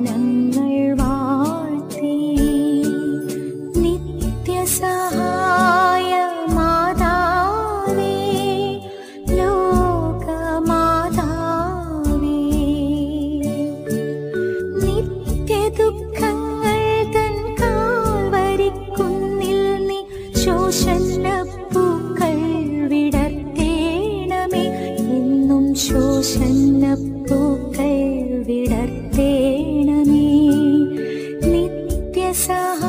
ഗാനങ്ങൾ വാഴ്ത്തി നിത്യസഹായ മാതാവേ ലോകമാതാവേ നിത്യ ദുഃഖങ്ങൾ തൻ കാൽവരിക്കുന്നിൽ നീ ശോഷന്നപ്പൂക്കൾ വിടർത്തേണമേ എന്നും ശോഷന്നപ്പൂ सहा